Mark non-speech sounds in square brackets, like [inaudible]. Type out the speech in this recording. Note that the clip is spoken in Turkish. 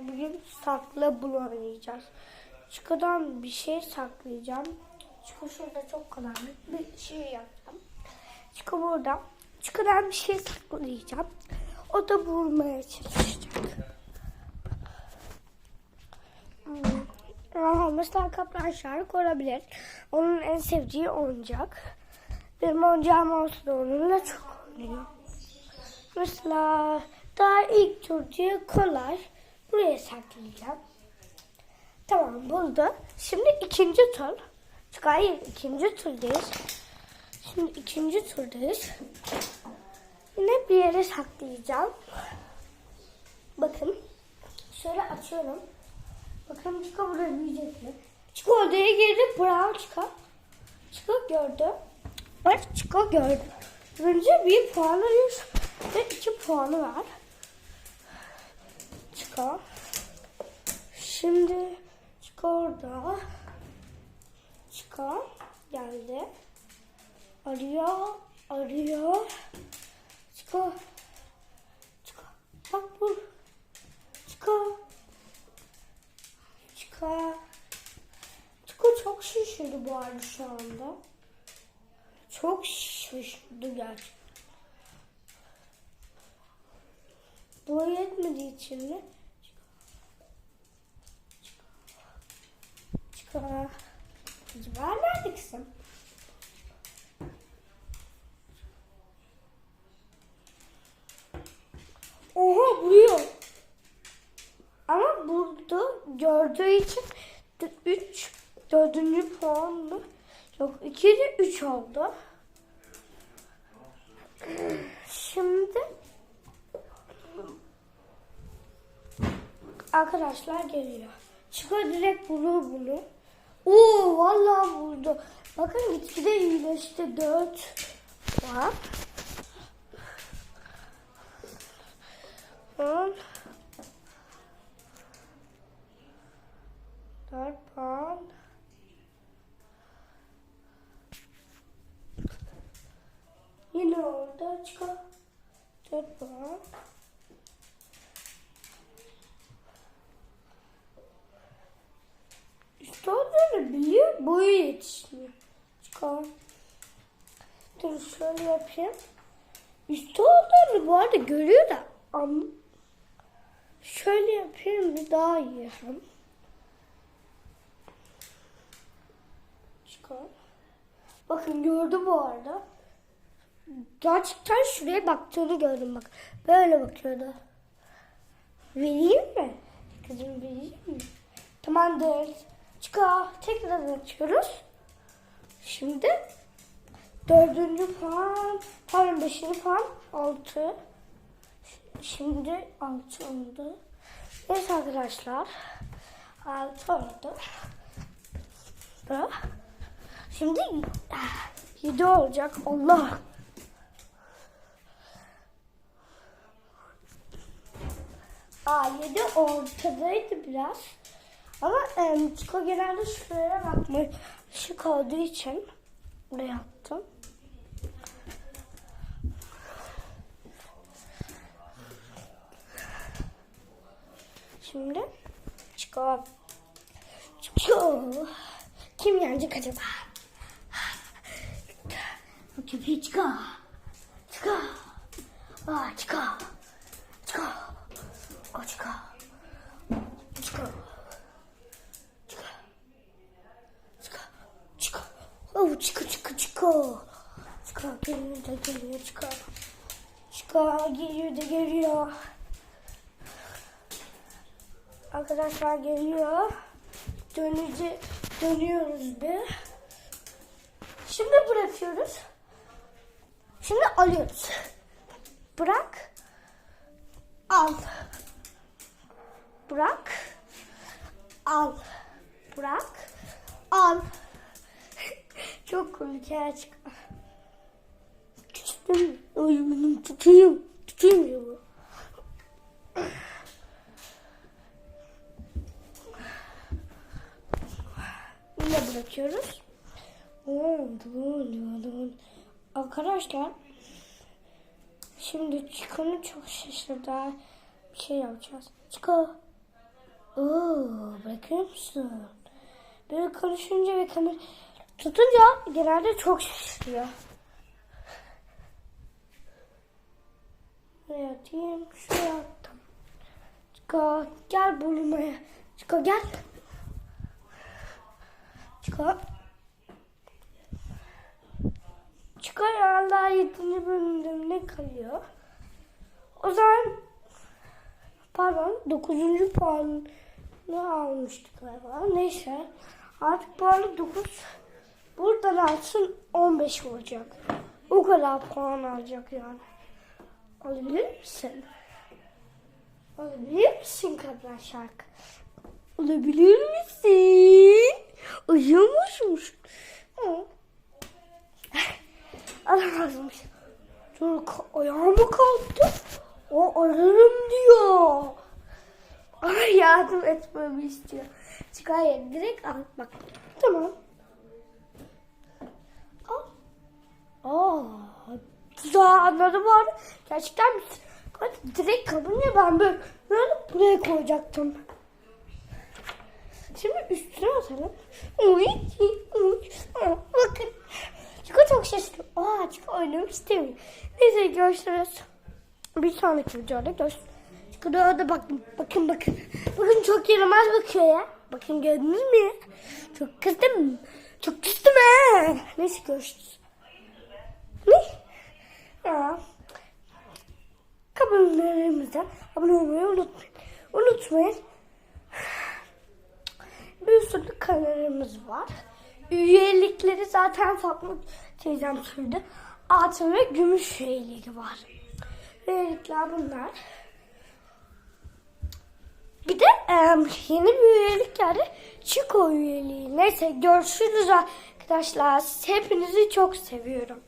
Bugün sakla bul oynayacağız. Çiko'dan bir şey saklayacağım. Çiko şurada çok karanlık bir şey yapacağım. Çiko burada. Çiko'dan bir şey saklayacağım. O da bulmaya çalışacak. Hmm. Mesela kaplan şarkı olabilir. Onun en sevdiği oyuncak. Benim oyuncağım olsun onunla çok oynuyor. Mesela daha ilk diye kolay. Buraya saklayacağım. Tamam buldu. Şimdi ikinci tur. Hayır ikinci turdayız. Şimdi ikinci turdayız. Yine bir yere saklayacağım. Bakın. Şöyle açıyorum. Bakın Chico burada büyüyecek mi? Chico odaya girdi. Bravo Chico. Chico gördü. Bak Chico gördü. Önce bir puan alıyoruz. Ve iki puanı var. Chico. Şimdi Chico orada. Chico geldi. Arıyor. Arıyor. Chico. Chico. Bak bu. Chico. Chico. Chico çok şaşırdı bu arada şu anda. Çok şaşırdı gerçekten. Bu yetmediği için mi? Çıkar. Acaba nerede kızım? Oha vuruyor. Ama burada gördüğü için 3 dördüncü puan mı? Yok 2 de 3 oldu. Şimdi arkadaşlar geliyor. Çıkar direkt bulur bunu. Oo vallahi buldu. Bakın gitgide iyileşti. 4 var. 10 4 puan. Yine orada çıkar. 4 puan. Yapayım. Üstü olduğunu bu arada görüyor da. Ama şöyle yapayım bir daha hem. Çıkar. Bakın gördü bu arada. Gerçekten şuraya baktığını gördüm bak. Böyle bakıyordu. Vereyim mi? Kızım vereyim mi? Tamamdır. Çıkar. Tekrar açıyoruz. Şimdi dördüncü puan, pardon beşinci puan altı. Şimdi altı oldu. Evet arkadaşlar. Altı oldu. Da. Şimdi yedi olacak. Allah. Aa yedi ortadaydı biraz. Ama e, Çiko genelde şuraya bakmayı şık olduğu için buraya attım. Şimdi Çiko Çiko kim yenecek acaba? Bu köpeği Çiko Çiko Aa Çiko Çiko O Çiko Çiko Çıka. Çıka. Oh çıka çıka çıka. Çıka geliyor da geliyor çıka. Çıka geliyor da geliyor. Arkadaşlar geliyor. Dönüce dönüyoruz bir. Şimdi bırakıyoruz. Şimdi alıyoruz. Bırak. Al. Bırak. Al. Bırak. Al. [laughs] Çok komik ya çık. Küçüktüm. Ay benim tutayım. Tutayım ya bu. Yine bırakıyoruz. Arkadaşlar şimdi çıkanı çok şaşırdı. Bir şey yapacağız. Çıkı. Oo, bırakır mısın? Böyle konuşunca ve kamera tutunca genelde çok şaşırıyor. Şuraya atayım, şuraya attım. Çıko, gel bulmaya. Çıko gel. Çıko. Çıko ya daha 7. bölümde ne kalıyor? O zaman pardon 9. puanı almıştık galiba. Neyse artık puanı 9 buradan alsın 15 olacak. O kadar puan alacak yani. Alabilir misin? Alabilir misin kadar şarkı? Alabilir misin? Uyumuşmuş. Alamazmış. Ka- ayağımı kalktı. O ararım diyor. Ay yardım etmemi istiyor. Çıkar direkt al bak. Tamam. Al. Aa, anladım abi. Gerçekten direkt ya ben böyle, buraya koyacaktım. Şimdi üstüne atalım. Uy, uy. Bakın. Çiko çok şaşırıyor. Aa Çiko oynamak istemiyor. Neyse görüşürüz. Bir sonraki videoda görüşürüz. Çiko da orada bakın. Bakın bakın. Bakın çok yaramaz bakıyor ya. Bakın gördünüz mü? Çok kızdım. Çok kızdım ha. Neyse görüşürüz. Kanallarımıza abone olmayı unutmayın. Unutmayın. Bir sürü kanalımız var. Üyelikleri zaten Fatma teyzem söyledi. Altın ve gümüş üyeleri var. Üyelikler bunlar. Bir de em, yeni bir üyelik geldi. Çiko üyeliği. Neyse görüşürüz arkadaşlar. Hepinizi çok seviyorum.